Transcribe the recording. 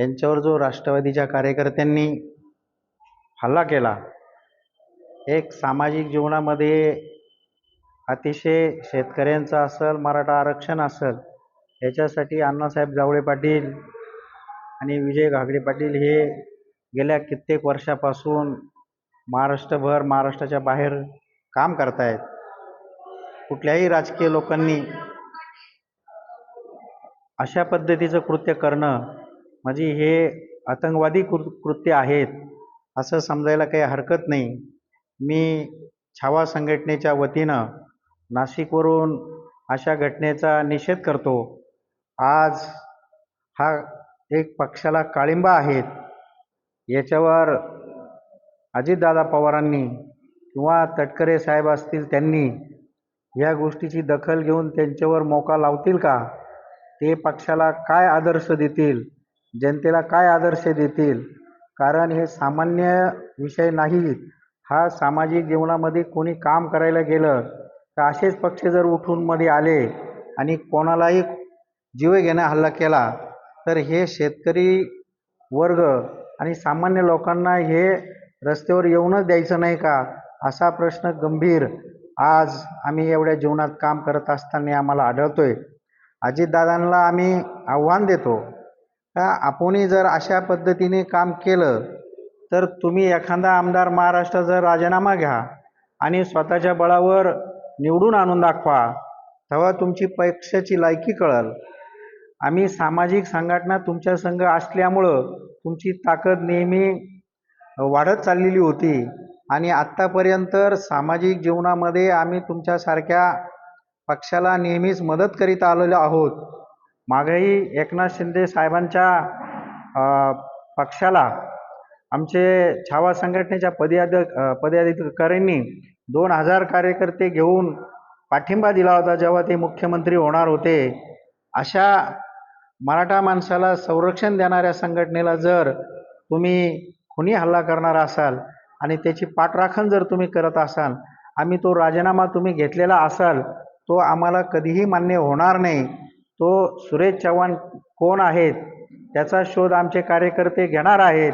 यांच्यावर जो राष्ट्रवादीच्या कार्यकर्त्यांनी हल्ला केला एक सामाजिक जीवनामध्ये अतिशय शेतकऱ्यांचं असेल मराठा आरक्षण असेल याच्यासाठी अण्णासाहेब जावळे पाटील आणि विजय घागडे पाटील हे गेल्या कित्येक वर्षापासून महाराष्ट्रभर महाराष्ट्राच्या बाहेर काम करतायत. कुठल्याही राजकीय लोकांनी अशा पद्धतीचं कृत्य करणं म्हणजे हे आतंकवादी कृ कृत्य आहेत असं समजायला काही हरकत नाही. मी छावा संघटनेच्या वतीनं नाशिकवरून अशा घटनेचा निषेध करतो. आज हा एक पक्षाला काळिंबा आहेत. याच्यावर अजितदादा पवारांनी किंवा तटकरे साहेब असतील त्यांनी या गोष्टीची दखल घेऊन त्यांच्यावर मोका लावतील का? ते पक्षाला काय आदर्श देतील? जनतेला काय आदर्श देतील? कारण हे सामान्य विषय नाहीत. हा सामाजिक जीवनामध्ये कोणी काम करायला गेलं तर असेच पक्ष जर उठून मध्ये आले आणि कोणालाही जीव घेणं हल्ला केला तर हे शेतकरी वर्ग आणि सामान्य लोकांना हे रस्त्यावर येऊनच द्यायचं नाही का? असा प्रश्न गंभीर आज आम्ही एवढ्या जीवनात काम करत असताना आम्हाला आढळतोय. अजितदादांना आम्ही आव्हान देतो का आपणही जर अशा पद्धतीने काम केलं तर तुम्ही एखादा आमदार महाराष्ट्राचा राजीनामा घ्या आणि स्वतःच्या बळावर निवडून आणून दाखवा तेव्हा तुमची पक्षाची लायकी कळल. आम्ही सामाजिक संघटना तुमच्या संघ असल्यामुळं तुमची ताकद नेहमी वाढत चाललेली होती आणि आत्तापर्यंत सामाजिक जीवनामध्ये आम्ही तुमच्यासारख्या पक्षाला नेहमीच मदत करीत आलेलो आहोत. मागेही एकनाथ शिंदे साहेबांच्या पक्षाला आमचे छावा संघटनेच्या पदयाधिक पदाधिकाऱ्यांनी दोन हजार कार्यकर्ते घेऊन पाठिंबा दिला होता जेव्हा ते मुख्यमंत्री होणार होते. अशा मराठा माणसाला संरक्षण देणाऱ्या संघटनेला जर तुम्ही खुनी हल्ला करणार असाल आणि त्याची पाठराखण जर तुम्ही करत असाल आम्ही तो राजीनामा तुम्ही घेतलेला असाल तो आम्हाला कधीही मान्य होणार नाही. तो सुरेश चव्हाण कोण आहेत? त्याचा शोध आमचे कार्यकर्ते घेणार आहेत.